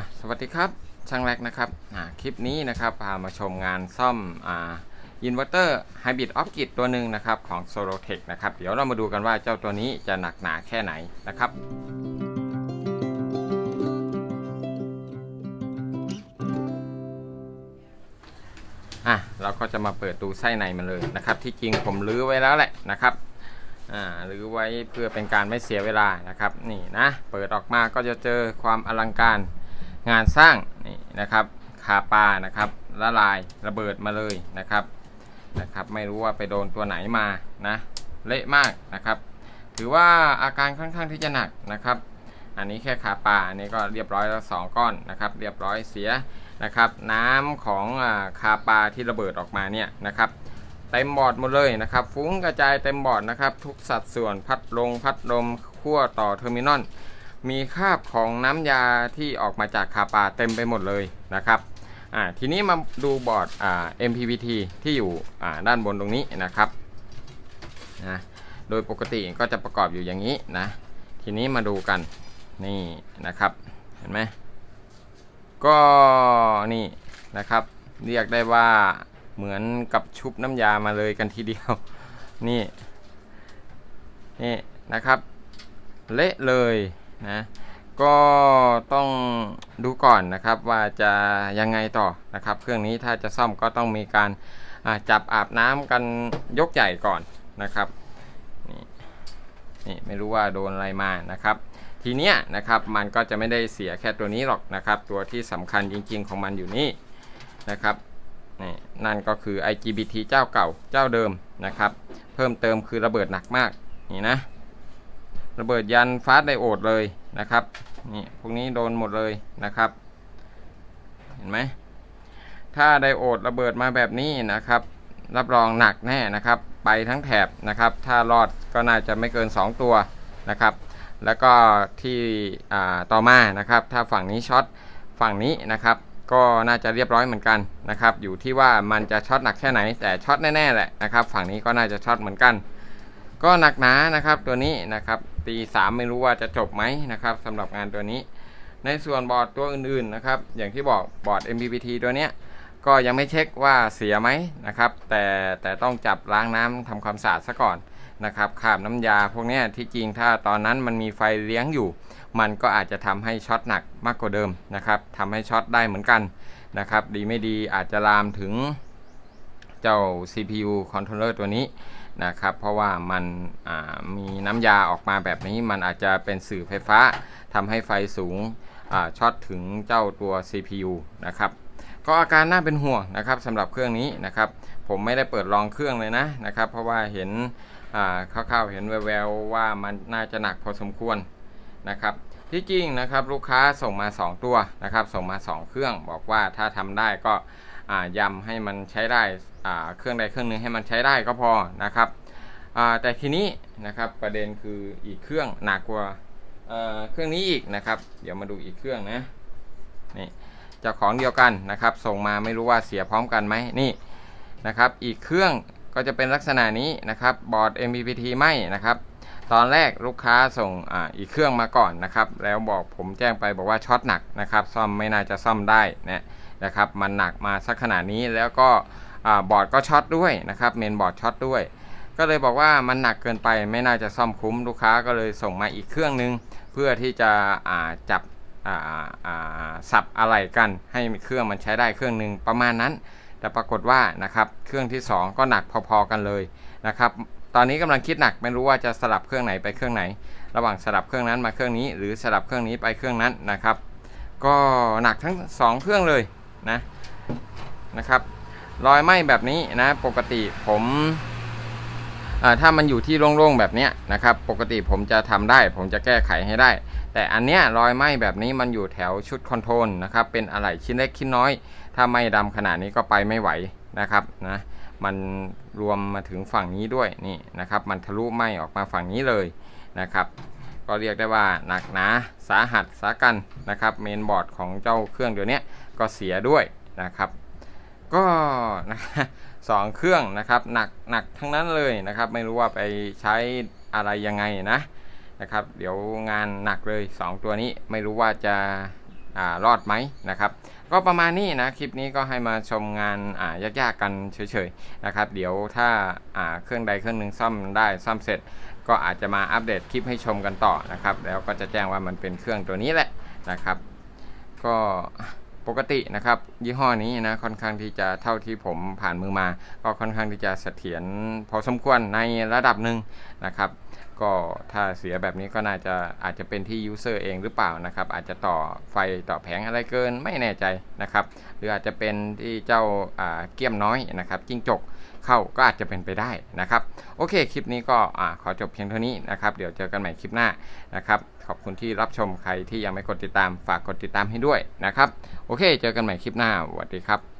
อะสวัสดีครับช่างแรกนะครับอ่าคลิปนี้นะครับพามาชมงานซ่อมอ่าอินเวอร์เตอร์ไฮบริดออฟกิดตัวหนึ่งนะครับของ s o l o t e c h นะครับเดี๋ยวเรามาดูกันว่าเจ้าตัวนี้จะหนักหนาแค่ไหนนะครับอะเราก็จะมาเปิดดูไส้ในมันเลยนะครับ ที่จริงผมรื้อไว้แล้วแหละนะครับอ่ารื้อไว้เพื่อเป็นการไม่เสียเวลานะครับ นี่นะ เปิดออกมาก็จะเจอความอลังการ งานสร้างนี่นะครับคาปานะครับละลายระเบิดมาเลยนะครับนะครับ ไม่รู้ว่าไปโดนตัวไหนมานะเละมากนะครับ ถือว่าอาการค่อนข้างที่จะหนักนะครับ อันนี้แค่ขาปลาอันนี้ก็เรียบร้อยแล้วสองก้อนนะครับ เรียบร้อยเสียนะครับ น้ำของอาคาปาที่ระเบิดออกมาเนี่ยนะครับเต็มบอร์ดหมดเลยนะครับ ฟุ้งกระจายเต็มบอร์ดนะครับ ทุกสัดส่วนพัดลงพัดลมขั้วต่อเทอร์มินอล มีคราบของน้ำยาที่ออกมาจากคาปาเต็มไปหมดเลยนะครับอ่าทีนี้มาดูบอร์ดอ่า MPVT ที่อยู่อ่าด้านบนตรงนี้นะครับนะโดยปกติก็จะประกอบอยู่อย่างนี้นะ ทีนี้มาดูกันนี่นะครับเห็นไหมก็นี่นะครับเรียกได้ว่าเหมือนกับชุบน้ำยามาเลยกันทีเดียวนี่นี่นะครับ เละเลย นะก็ต้องดูก่อนนะครับว่าจะยังไงต่อนะครับ เครื่องนี้ถ้าจะซ่อมก็ต้องมีการจับอาบน้ำกันยกใหญ่ก่อนนะครับนี่นี่ไม่รู้ว่าโดนอะไรมานะครับ ทีเนี้ยนะครับมันก็จะไม่ได้เสียแค่ตัวนี้หรอกนะครับ ตัวที่สำคัญจริง ๆ ของมันอยู่นี่นะครับนี่นั่นก็คือ IGBT เจ้าเก่าเจ้าเดิมนะครับ เพิ่มเติมคือระเบิดหนักมากนี่นะ ระเบิดยันฟาสไดโอดเลยนะครับนี่พวกนี้โดนหมดเลยนะครับ เห็นไหมถ้าไดโอดระเบิดมาแบบนี้นะครับ รับรองหนักแน่นะครับ ไปทั้งแถบนะครับ ถ้ารอดก็น่าจะไม่เกิน 2 ตัวนะครับ แล้วก็ที่ต่อมานะครับ ถ้าฝั่งนี้ช็อตฝั่งนี้นะครับ ก็น่าจะเรียบร้อยเหมือนกันนะครับ อยู่ที่ว่ามันจะช็อตหนักแค่ไหน แต่ช็อตแน่ๆแหละนะครับ ฝั่งนี้ก็น่าจะช็อตเหมือนกัน ก็หนักหนานะครับตัวนี้นะครับ ตีสามไม่รู้ว่าจะจบไหมนะครับสำหรับงานตัวนี้ ในส่วนบอร์ดตัวอื่นๆนะครับ อย่างที่บอกบอร์ด MPPT ตัวเนี้ยก็ยังไม่เช็คว่าเสียไหมนะครับ แต่แต่ต้องจับล้างน้ำทำความสะอาดซะก่อนนะครับขาบน้ำยาพวกนี้ที่จริงถ้าตอนนั้นมันมีไฟเลี้ยงอยู่ มันก็อาจจะทำให้ช็อตหนักมากกว่าเดิมนะครับทำให้ช็อตได้เหมือนกันนะครับ ดีไม่ดีอาจจะลามถึงเจ้า CPU controller ตัวนี้ นะครับ เพราะว่ามันมีน้ำยาออกมาแบบนี้มันอาจจะเป็นสื่อไฟฟ้าทำให้ไฟสูงช็อตถึงเจ้าตัว CPU นะครับก็อาการน่าเป็นห่วงนะครับสำหรับเครื่องนี้นะครับ ผมไม่ได้เปิดลองเครื่องเลยนะนะครับ เพราะว่าเห็นคร่าวๆเห็นแววๆว่ามันน่าจะหนักพอสมควรนะครับที่จริงนะครับลูกค้าส่งมา 2 ตัวนะครับ ส่งมา 2 เครื่อง บอกว่าถ้าทำได้ก็ ยำให้มันใช้ได้เครื่องใดเครื่องหนึงให้มันใช้ได้ก็พอนะครับแต่ทีนี้นะครับประเด็นคืออีกเครื่องหนักกว่าเครื่องนี้อีกนะครับ เดี๋ยวมาดูอีกเครื่องนะนี่จ้าของเดียวกันนะครับ ส่งมาไม่รู้ว่าเสียพร้อมกันไหมนี่นะครับ อีกเครื่องก็จะเป็นลักษณะนี้นะครับบอร์ด MPPT ไม่นะครับ ตอนแรกลูกค้าส่งออีกเครื่องมาก่อนนะครับ แล้วบอกผมแจ้งไปบอกว่าช็อตหนักนะครับ ซ่อมไม่น่าจะซ่อมได้นะ นะครับมันหนักมาสักขนาดนี้แล้วก็บอร์ดก็ช็อตด้วยนะครับเมนบอร์ดช็อตด้วย ก็เลยบอกว่ามันหนักเกินไปไม่น่าจะซ่อมคุ้มลูกค้าก็เลยส่งมาอีกเครื่องนึง เพื่อที่จะจับสับอะไรกันให้เครื่องมันใช้ได้เครื่องหนึ่งประมาณนั้น แต่ปรากฏว่านะครับเครื่องที่ 2 ก็หนักพอๆกันเลยนะครับตอนนี้กำลังคิดหนักไม่รู้ว่าจะสลับเครื่องไหนไปเครื่องไหน ระหว่างสลับเครื่องนั้นมาเครื่องนี้ หรือสลับเครื่องนี้ไปเครื่องนั้นนะครับ ก็หนักทั้ง 2 เครื่องเลย นะนะครับรอยไหม้แบบนี้นะปกติผมถ้ามันอยู่ที่โล่งๆแบบนี้นะครับ ปกติผมจะทำได้ ผมจะแก้ไขให้ได้ แต่อันเนี้ยรอยไหม้แบบนี้มันอยู่แถวชุดคอนโทรลนะครับ เป็นอะไหล่ชิ้นเล็กชิ้นน้อย ถ้าไหม้ดำขนาดนี้ก็ไปไม่ไหวนะครับนะมันรวมมาถึงฝั่งนี้ด้วยนี่นะครับ มันทะลุไหม้ออกมาฝั่งนี้เลยนะครับ ก็เรียกได้ว่าหนักหนาสาหัสสากันนะครับเมนบอร์ดของเจ้าเครื่องเดี๋ยวนี้ก็เสียด้วยนะครับ ก็นะสองเครื่องนะครับหนักหนักทั้งนั้นเลยนะครับ ไม่รู้ว่าไปใช้อะไรยังไงนะนะครับ เดี๋ยวงานหนักเลย 2 ตัวนี้ไม่รู้ว่าจะ รอดไหมนะครับ ก็ประมาณนี้นะคลิปนี้ก็ให้มาชมงานอ่ายากๆกันเฉยๆนะครับ เดี๋ยวถ้าอ่าเครื่องใดเครื่องหนึ่งซ่อมได้ซ่อมเสร็จ ก็อาจจะมาอัปเดตคลิปให้ชมกันต่อนะครับ แล้วก็จะแจ้งว่ามันเป็นเครื่องตัวนี้แหละนะครับ ก็ ปกตินะครับ ยี่ห้อนี้นะค่อนข้างที่จะเท่าที่ผมผ่านมือมา ก็ค่อนข้างที่จะเสถียรพอสมควรในระดับหนึ่งนะครับ ก็ถ้าเสียแบบนี้ก็น่าจะอาจจะเป็นที่ยูเซอร์เองหรือเปล่านะครับ อาจจะต่อไฟต่อแผงอะไรเกินไม่แน่ใจนะครับ หรืออาจจะเป็นที่เจ้าเกี้ยมน้อยนะครับจิ้งจก เข้าก็อาจจะเป็นไปได้นะครับ โอเค คลิปนี้ก็ขอจบเพียงเท่านี้นะครับ เดี๋ยวเจอกันใหม่คลิปหน้านะครับ ขอบคุณที่รับชมใครที่ยังไม่กดติดตามฝากกดติดตามให้ด้วยนะครับ โอเค เจอกันใหม่คลิปหน้าสวัสดีครับ